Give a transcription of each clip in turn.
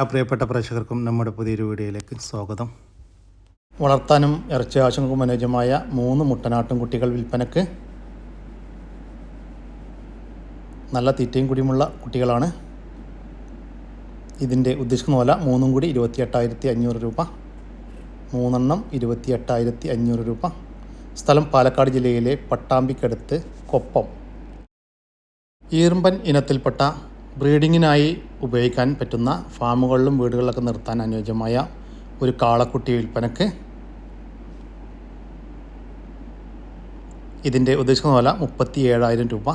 ആ പ്രിയപ്പെട്ട പ്രേക്ഷകർക്കും നമ്മുടെ പുതിയൊരു വീഡിയോയിലേക്ക് സ്വാഗതം. വളർത്താനും ഇറച്ചി ആവശ്യങ്ങൾക്കും അനുയോജ്യമായ മൂന്ന് മുട്ടനാട്ടും കുട്ടികൾ വിൽപ്പനക്ക് നല്ല തീറ്റയും കൂടിയുമുള്ള കുട്ടികളാണ്. ഇതിന്റെ ഉദ്ദേശിക്കുന്ന പോലെ മൂന്നും കൂടി ഇരുപത്തി എട്ടായിരത്തി അഞ്ഞൂറ് രൂപ. മൂന്നെണ്ണം ഇരുപത്തി എട്ടായിരത്തി അഞ്ഞൂറ് രൂപ. സ്ഥലം പാലക്കാട് ജില്ലയിലെ പട്ടാമ്പിക്കടുത്ത് കൊപ്പം. ഈർമ്പൻ ഇനത്തിൽപ്പെട്ട ബ്രീഡിങ്ങിനായി ഉപയോഗിക്കാൻ പറ്റുന്ന ഫാമുകളിലും വീടുകളിലൊക്കെ നിർത്താൻ അനുയോജ്യമായ ഒരു കാളക്കുട്ടി വിൽപ്പനക്ക് ഇതിന്റെ ഉദ്ദേശിക്കുന്ന വില മുപ്പത്തി ഏഴായിരം രൂപ.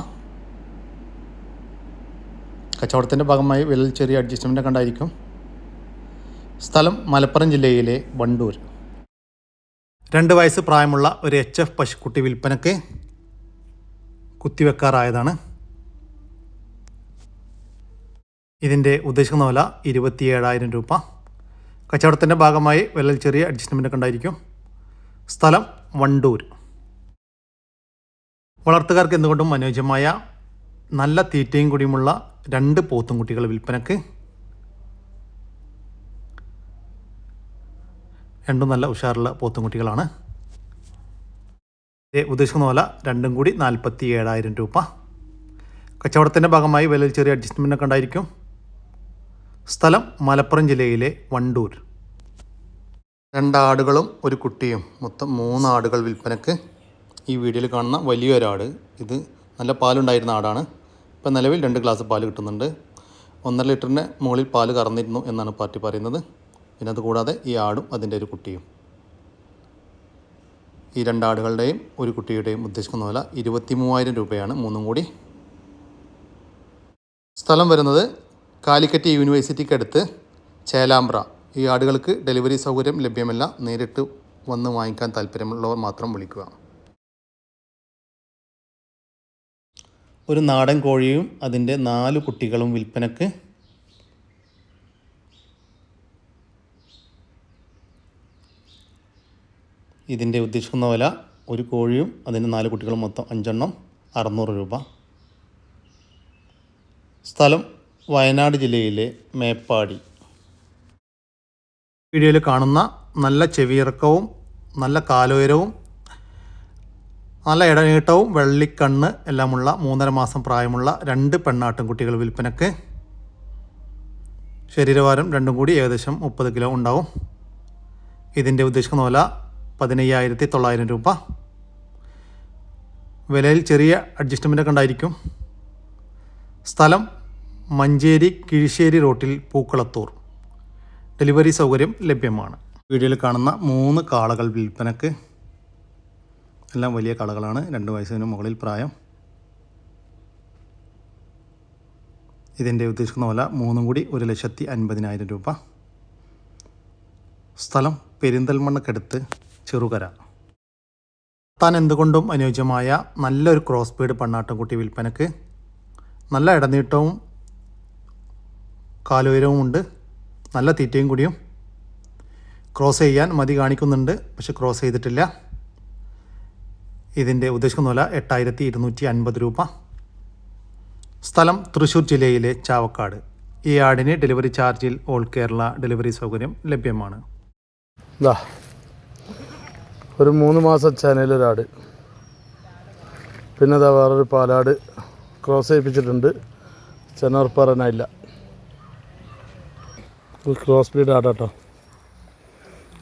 കച്ചവടത്തിന്റെ ഭാഗമായി വിലയിൽ ചെറിയ അഡ്ജസ്റ്റ്മെന്റ് കണ്ടായിരിക്കും സ്ഥലം മലപ്പുറം ജില്ലയിലെ വണ്ടൂർ. രണ്ട് വയസ്സ് പ്രായമുള്ള ഒരു എച്ച് എഫ് പശുക്കുട്ടി വിൽപ്പനക്ക് കുത്തിവെക്കാറായതാണ്. ഇതിന്റെ ഉദ്ദേശിക്കുന്ന വില ഇരുപത്തി ഏഴായിരം രൂപ. കച്ചവടത്തിന്റെ ഭാഗമായി വിലയിൽ ചെറിയ അഡ്ജസ്റ്റ്മെന്റ് ഉണ്ടായിരിക്കും. സ്ഥലം വണ്ടൂർ. വളർത്തുകാർക്ക് എന്തുകൊണ്ടും അനുയോജ്യമായ നല്ല തീറ്റയും കൂടിയുമുള്ള രണ്ട് പോത്തും കുട്ടികൾ വിൽപ്പനക്ക്. രണ്ടും നല്ല ഉഷാറുള്ള പോത്തും കുട്ടികളാണ്. ഇത് ഉദ്ദേശിക്കുന്ന പോലെ രണ്ടും കൂടി നാൽപ്പത്തി ഏഴായിരം രൂപ. കച്ചവടത്തിന്റെ ഭാഗമായി വിലയിൽ ചെറിയ അഡ്ജസ്റ്റ്മെന്റ് ഒക്കെ ഉണ്ടായിരിക്കും. സ്ഥലം മലപ്പുറം ജില്ലയിലെ വണ്ടൂർ. രണ്ടാടുകളും ഒരു കുട്ടിയും. മൊത്തം മൂന്ന് ആടുകൾ വിൽപ്പനക്ക് ഈ വീഡിയോയിൽ കാണുന്ന വലിയൊരാട്. ഇത് നല്ല പാലുണ്ടായിരുന്ന ആടാണ്. ഇപ്പം നിലവിൽ രണ്ട് ഗ്ലാസ് പാൽ കിട്ടുന്നുണ്ട്. ഒന്നര ലിറ്ററിന് മുകളിൽ പാൽ കറന്നിരുന്നു എന്നാണ് പാർട്ടി പറയുന്നത്. പിന്നെ അതുകൂടാതെ ഈ ആടും അതിന്റെ ഒരു കുട്ടിയും. ഈ രണ്ടാടുകളുടെയും ഒരു കുട്ടിയുടെയും ഉദ്ദേശിക്കുന്ന വില ഇരുപത്തി മൂവായിരം രൂപയാണ്. മൂന്നും കൂടി. സ്ഥലം വരുന്നത് കാലിക്കറ്റ് യൂണിവേഴ്സിറ്റിക്കടുത്ത് ചേലാമ്പ്ര. ഈ ആടുകൾക്ക് ഡെലിവറി സൗകര്യം ലഭ്യമല്ല. നേരിട്ട് വന്ന് വാങ്ങിക്കാൻ താല്പര്യമുള്ളവർ മാത്രം വിളിക്കുക. ഒരു നാടൻ കോഴിയും അതിന്റെ നാല് കുട്ടികളും വിൽപ്പനക്ക് ഇതിന്റെ ഉദ്ദേശിക്കുന്ന വില ഒരു കോഴിയും അതിന്റെ നാല് കുട്ടികളും മൊത്തം അഞ്ചെണ്ണം അറുന്നൂറ് രൂപ. സ്ഥലം വയനാട് ജില്ലയിലെ മേപ്പാടി. വീഡിയോയിൽ കാണുന്ന നല്ല ചെവിയിറക്കവും നല്ല കാലുയരവും നല്ല ഇടനീട്ടവും വെള്ളിക്കണ്ണ് എല്ലാമുള്ള മൂന്നര മാസം പ്രായമുള്ള രണ്ട് പെണ്ണാട്ടും കുട്ടികൾ വിൽപ്പനക്ക് ശരീരഭാരം രണ്ടും കൂടി ഏകദേശം മുപ്പത് കിലോ ഉണ്ടാവും. ഇതിന്റെ ഉദ്ദേശിക്കുന്ന വില പതിനയ്യായിരത്തി തൊള്ളായിരം രൂപ. വിലയിൽ ചെറിയ അഡ്ജസ്റ്റ്മെന്റ് ഒക്കെ ഉണ്ടായിരിക്കും. സ്ഥലം മഞ്ചേരി കിഴിശ്ശേരി റോട്ടിൽ പൂക്കളത്തൂർ. ഡെലിവറി സൗകര്യം ലഭ്യമാണ്. വീഡിയോയിൽ കാണുന്ന മൂന്ന് കാളകൾ വിൽപ്പനക്ക്. എല്ലാം വലിയ കാളകളാണ്. രണ്ട് വയസ്സിന് മുകളിൽ പ്രായം. ഇതിന്റെ ഉദ്ദേശിക്കുന്ന വില മൂന്നും കൂടി ഒരു ലക്ഷത്തി അൻപതിനായിരം രൂപ. സ്ഥലം പെരിന്തൽമണ്ണക്കടുത്ത് ചെറുകര. താൻ എന്തുകൊണ്ടും അനുയോജ്യമായ നല്ലൊരു ക്രോസ് ബീഡ് പണ്ണാട്ടുംകുട്ടി വിൽപ്പനക്ക്. നല്ല ഇടനീട്ടവും കാലുയരവും ഉണ്ട്. നല്ല തീറ്റയും കൂടിയും. ക്രോസ് ചെയ്യാൻ മതി കാണിക്കുന്നുണ്ട്. പക്ഷെ ക്രോസ് ചെയ്തിട്ടില്ല. ഇതിന്റെ ഉദ്ദേശിക്കുന്ന വില എട്ടായിരത്തി ഇരുന്നൂറ്റി അൻപത് രൂപ. സ്ഥലം തൃശ്ശൂർ ജില്ലയിലെ ചാവക്കാട്. ഈ ആടിന് ഡെലിവറി ചാർജിൽ ഓൾ കേരള ഡെലിവറി സൗകര്യം ലഭ്യമാണ്. ഒരു മൂന്ന് മാസം ചനയിലൊരാട് പിന്നെ അതാ വേറൊരു പാലാട്. ക്രോസ് ചെയ്യിപ്പിച്ചിട്ടുണ്ട്. ചെനർപ്പറനായില്ല ഇത് ക്രോസ് ബ്രീഡ് ആടാട്ടോ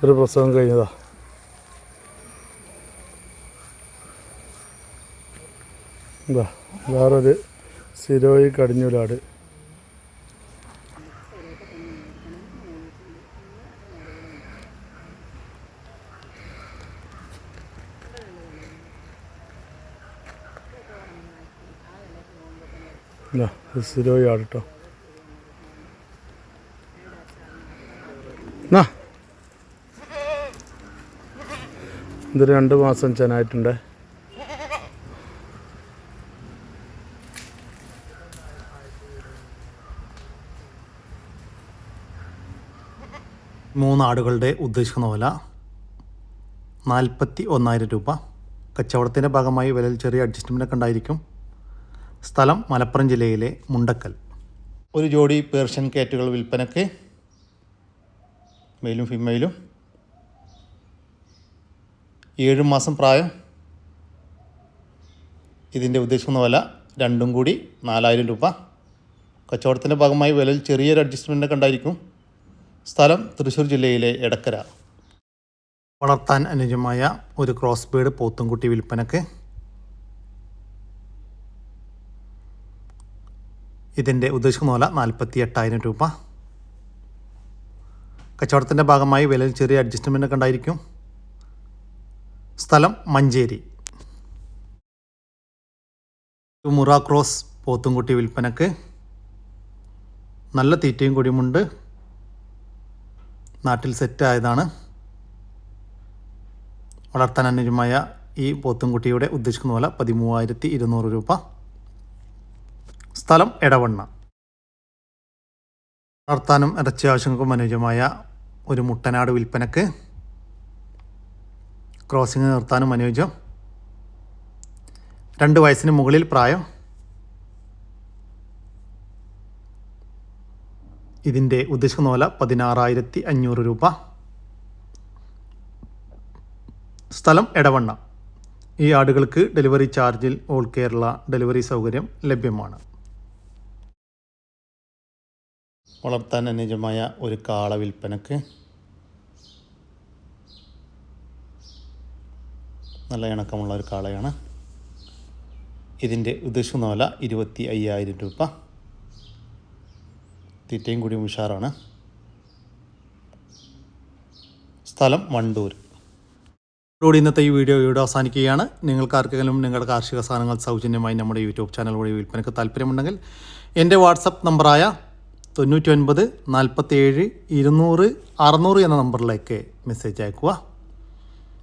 ഒരു പ്രസവം കഴിഞ്ഞതാ. എന്താ വേറൊരു സിരോയി കടിഞ്ഞൂലാട് സിരോയി ആട് കേട്ടോ ഇത് രണ്ട് മാസം ചെനായിട്ടുണ്ട്. മൂന്നാടുകളുടെ ഉദ്ദേശിക്കുന്ന വില നാൽപ്പത്തി ഒന്നായിരം രൂപ. കച്ചവടത്തിന്റെ ഭാഗമായി വിലയിൽ ചെറിയ അഡ്ജസ്റ്റ്മെന്റ് ഒക്കെ ഉണ്ടായിരിക്കും. സ്ഥലം മലപ്പുറം ജില്ലയിലെ മുണ്ടക്കൽ. ഒരു ജോഡി പേർഷ്യൻ കാറ്റുകൾ വിൽപ്പനയ്ക്ക് മെയിലും ഫിമെയിലും ഏഴ് മാസം പ്രായം. ഇതിന്റെ ഉദ്ദേശിക്കുന്ന വില രണ്ടും കൂടി നാലായിരം രൂപ. കച്ചവടത്തിന്റെ ഭാഗമായി വിലയിൽ ചെറിയൊരു അഡ്ജസ്റ്റ്മെന്റ് ഉണ്ടായിരിക്കും സ്ഥലം തൃശ്ശൂർ ജില്ലയിലെ എടക്കര. വളർത്താൻ അനുജമായ ഒരു ക്രോസ് ബേഡ് പോത്തുംകുട്ടി വിൽപ്പനക്ക് ഇതിന്റെ ഉദ്ദേശിക്കുന്ന വില നാൽപ്പത്തി എട്ടായിരം രൂപ. കച്ചവടത്തിന്റെ ഭാഗമായി വിലയിൽ ചെറിയ അഡ്ജസ്റ്റ്മെന്റ് ഉണ്ടായിരിക്കും സ്ഥലം മഞ്ചേരി. മുറ ക്രോസ് പോത്തുംകുട്ടി വിൽപ്പനക്ക് നല്ല തീറ്റയും കൂടിയുമുണ്ട്. നാട്ടിൽ സെറ്റായതാണ് വളർത്താൻ അനുജമായ ഈ പോത്തുംകുട്ടിയുടെ ഉദ്ദേശിക്കുന്ന പോലെ പതിമൂവായിരത്തി ഇരുന്നൂറ് രൂപ. സ്ഥലം എടവണ്ണ. വളർത്താനും ഇറച്ചി ആവശ്യങ്ങൾക്കും അനുയോജ്യമായ ഒരു മുട്ടനാട് വിൽപ്പനക്ക് ക്രോസിംഗ് നിർത്താനും അനുയോജ്യം രണ്ട് വയസ്സിന് മുകളിൽ പ്രായം. ഇതിന്റെ ഉദ്ദേശിക്കുന്ന വില പതിനാറായിരത്തി അഞ്ഞൂറ് രൂപ. സ്ഥലം എടവണ്ണ. ഈ ആടുകൾക്ക് ഡെലിവറി ചാർജിൽ ഓൾ കേരള ഡെലിവറി സൗകര്യം ലഭ്യമാണ്. വളർത്താൻ അനുയോജ്യമായ ഒരു കാള വിൽപ്പനക്ക് നല്ല ഇണക്കമുള്ള ഒരു കാളയാണ്. ഇതിന്റെ ഉദ്ദേശിക്കുന്ന വില ഇരുപത്തി അയ്യായിരം രൂപ. തീറ്റയും കൂടി ഉഷാറാണ്. സ്ഥലം വണ്ടൂർ. ഇതോടെ ഇന്നത്തെ ഈ വീഡിയോ ഇവിടെ അവസാനിക്കുകയാണ്. നിങ്ങൾക്ക് ആർക്കെങ്കിലും നിങ്ങളുടെ കാർഷിക സാധനങ്ങൾ സൗജന്യമായി നമ്മുടെ യൂട്യൂബ് ചാനൽ വഴി വിൽപ്പനയ്ക്ക് താല്പര്യമുണ്ടെങ്കിൽ എന്റെ വാട്സപ്പ് നമ്പറായ തൊണ്ണൂറ്റി ഒൻപത് നാൽപ്പത്തേഴ് ഇരുന്നൂറ് അറുന്നൂറ് എന്ന നമ്പറിലേക്ക് മെസ്സേജ് അയക്കുക